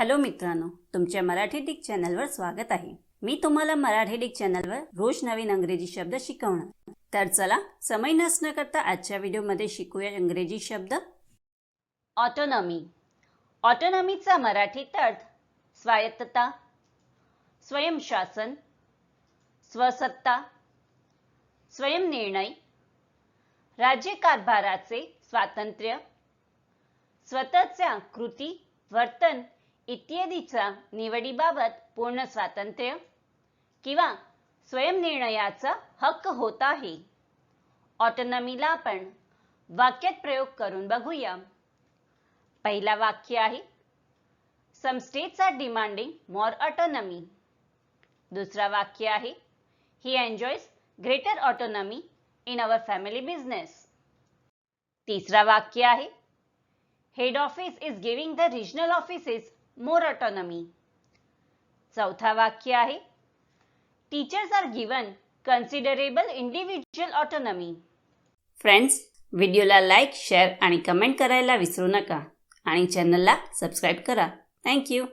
Hello मित्रांनो तुमच्या Marathi Dick चॅनलवर स्वागत आहे. मी तुम्हाला मराठी डिक चॅनलवर रोज नवीन अंग्रेजी शब्द शिकवणार. तर चला समय नसणं करता आजच्या व्हिडिओमध्ये शिकूया इंग्रजी शब्द. ऑटोनॉमी ऑटोनॉमीचा मराठीत अर्थ स्वायत्तता स्वयंशासन स्वसत्ता स्वयंनिर्णय राज्यकारभाराचे स्वातंत्र्य स्वतःच्या कृती वर्तन इत्यादीचा निवडीबाबत पूर्ण स्वातंत्र्य किंवा स्वयंनिर्णयाचा हक्क होत आहे. ऑटोनॉमीला आपण वाक्यात प्रयोग करून बघूया. पहिला वाक्य आहे some states are demanding more autonomy दुसरा वाक्य आहे he enjoys greater autonomy in our family business तिसरा वाक्य आहे head office is giving the regional offices more autonomy चौथा वाक्य आहे. Teachers are given considerable individual autonomy friends व्हिडिओला लाईक शेअर आणि कमेंट करायला विसरू नका. आणि चॅनलला सबस्क्राईब करा. थँक्यू